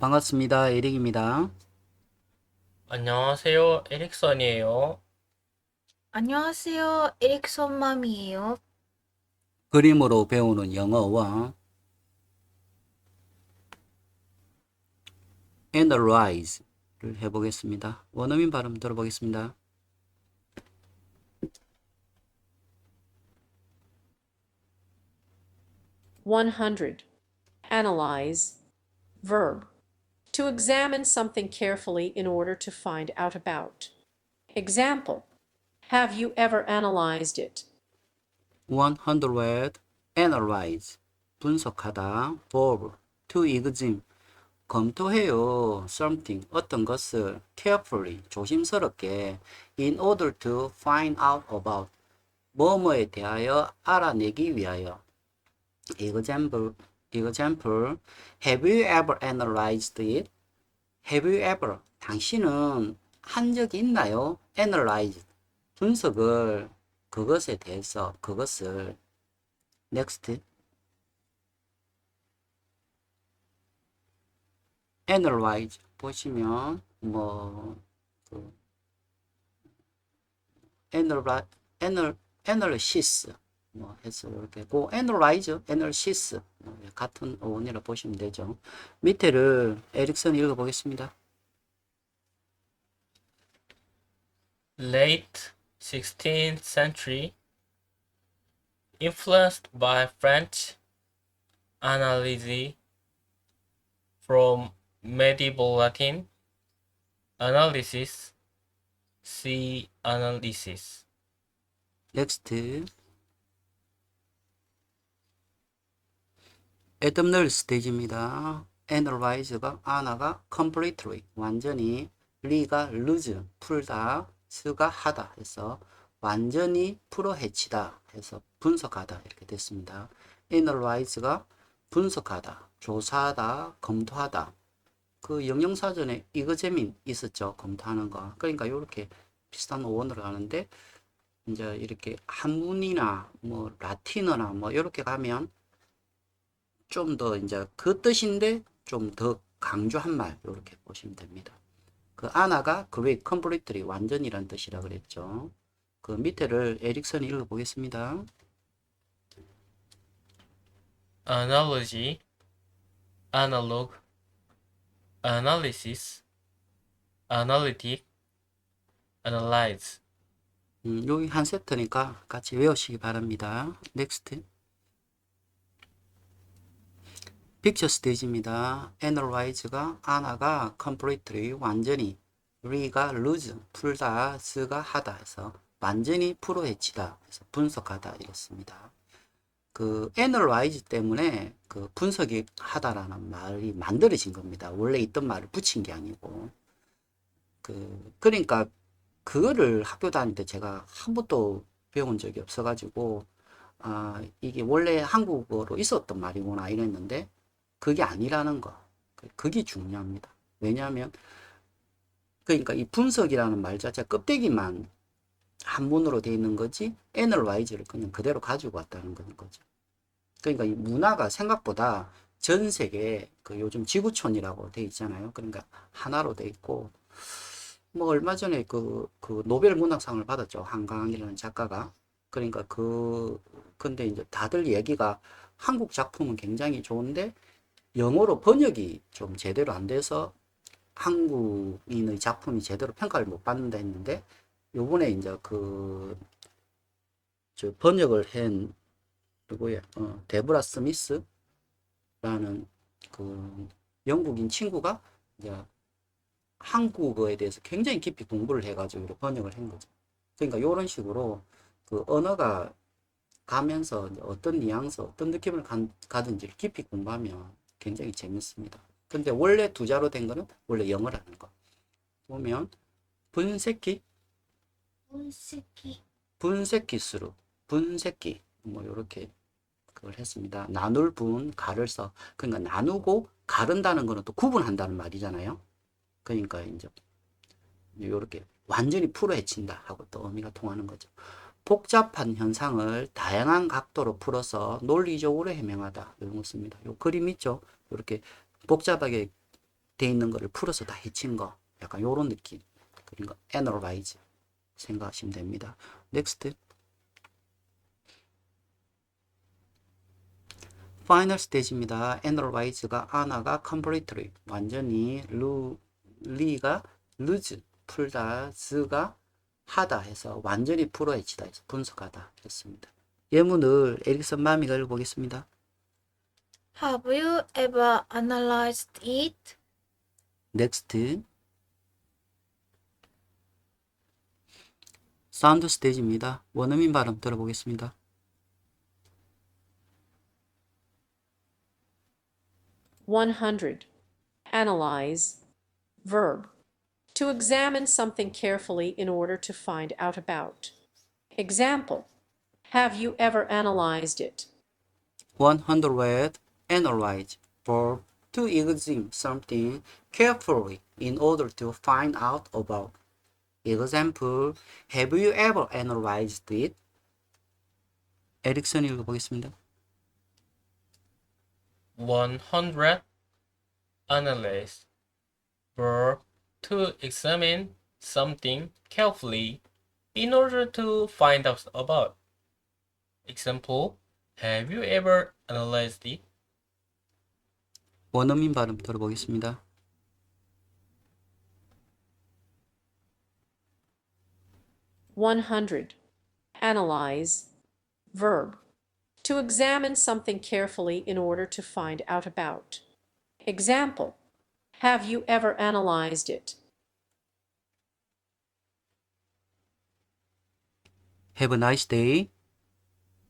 반갑습니다. 에릭입니다. 안녕하세요. 에릭선이에요. 안녕하세요. 에릭son 맘이에요. 그림으로 배우는 영어와 analyze를 해보겠습니다. 원어민 발음 들어보겠습니다. One hundred. Analyze. Verb. To examine something carefully in order to find out about. Example. Have you ever analyzed it? 100 analyze 분석하다 verb to examine 검토해요 something 어떤 것을 carefully 조심스럽게 in order to find out about 뭐뭐에 대하여 알아내기 위하여 example Example have you ever analyzed it have you ever 당신은 한 적이 있나요 analyze 분석을 그것에 대해서 그것을 next analyze 보시면 뭐 그, analyze anal analysis 뭐 해서 이렇게 고 analyze analysis 뭐 같은 어원이라 보시면 되죠 밑에를 에릭슨 읽어보겠습니다 Late 16th century, influenced by French analysis from medieval Latin analysis, see analysis. next 애덤널 스테이지입니다. analyze가 아나가 completely 완전히 리가 lose 풀다 스가 하다 해서 완전히 풀어 헤치다 해서 분석하다 이렇게 됐습니다. analyze가 분석하다, 조사하다, 검토하다. 그 영영사전에 이거 재민 있었죠. 검토하는 거. 그러니까 이렇게 비슷한 어원으로 가는데 이제 이렇게 한문이나 뭐 라틴어나 뭐 이렇게 가면 좀 더 이제 그 뜻인데 좀 더 강조한 말 이렇게 보시면 됩니다. 그 아나가 great completely 완전이란 뜻이라 그랬죠. 그 밑에를 에릭슨이 읽어보겠습니다. Analogy, analog, analysis, analytic, analyze. 음, 여기 한 세트니까 같이 외우시기 바랍니다. 넥스트. 픽처 스테이지입니다. analyze가 아나가 completely 완전히 re가 lose 풀다 스가 하다 해서 완전히 풀어 헤치다 해서 분석하다 이랬습니다. 그 analyze 때문에 그 분석이 하다라는 말이 만들어진 겁니다. 원래 있던 말을 붙인 게 아니고 그 그러니까 그거를 학교 다닐 때 제가 한 번도 배운 적이 없어가지고 아 이게 원래 한국어로 있었던 말이구나 이랬는데 그게 아니라는 거 그- 그게 중요합니다. 왜냐하면 그러니까 이 분석이라는 말 자체 껍데기만 한문으로 돼 있는 거지 analyze를 그냥 그대로 가지고 왔다는 거죠. 그러니까 이 문화가 생각보다 전 세계 그 요즘 지구촌이라고 돼 있잖아요. 그러니까 하나로 돼 있고 뭐 얼마 전에 그, 그 노벨 문학상을 받았죠. 한강이라는 작가가. 그러니까 그 근데 이제 다들 얘기가 한국 작품은 굉장히 좋은데 영어로 번역이 좀 제대로 안 돼서 한국인의 작품이 제대로 평가를 못 받는다 했는데 요번에 이제 그 저 번역을 한 누구야? 어, 데브라 스미스라는 그 영국인 친구가 이제 한국어에 대해서 굉장히 깊이 공부를 해가지고 번역을 한 거죠. 그러니까 이런 식으로 그 언어가 가면서 어떤 뉘앙스, 어떤 느낌을 간- 가든지를 깊이 공부하면 굉장히 재밌습니다. 근데 원래 두 자로 된 거는 원래 영어라는 거. 보면 분쇄기, 분析 분쇄기수로, 분쇄기 뭐 이렇게 그걸 했습니다. 나눌 분, 가를 써. 그러니까 나누고 가른다는 거는 또 구분한다는 말이잖아요. 그러니까 이제 이렇게 완전히 풀어 헤친다 하고 또 의미가 통하는 거죠. 복잡한 현상을 다양한 각도로 풀어서 논리적으로 해명하다 이런 거 씁니다. 요 그림 있죠? 이렇게 복잡하게 돼 있는 거를 풀어서 다 해친 거. 약간 요런 느낌. 그러니까 analyze 생각하시면 됩니다. next. 파이널 스테이지입니다. analyze가 아나가 completely 완전히 루 리가 lose 풀다 즈가 하다 해서 완전히 풀어헤치다 해서 분석하다 했습니다. 예문을 에릭슨 마미가 읽어보겠습니다. Have you ever analyzed it? 넥스트 사운드 스테이지입니다. 원어민 발음 들어보겠습니다. One hundred. Analyze. Verb. To examine something carefully in order to find out about. Example. Have you ever analyzed it? 100 analyze verb to examine something carefully in order to find out about. Example, have you ever analyzed it? 에릭슨 읽어보겠습니다. 100 analyze verb to examine something carefully in order to find out about example have you ever analyzed it 원어민 발음 들어보겠습니다. One hundred. Analyze. Verb. To examine something carefully in order to find out about. Example. Have you ever analyzed it? Have a nice day.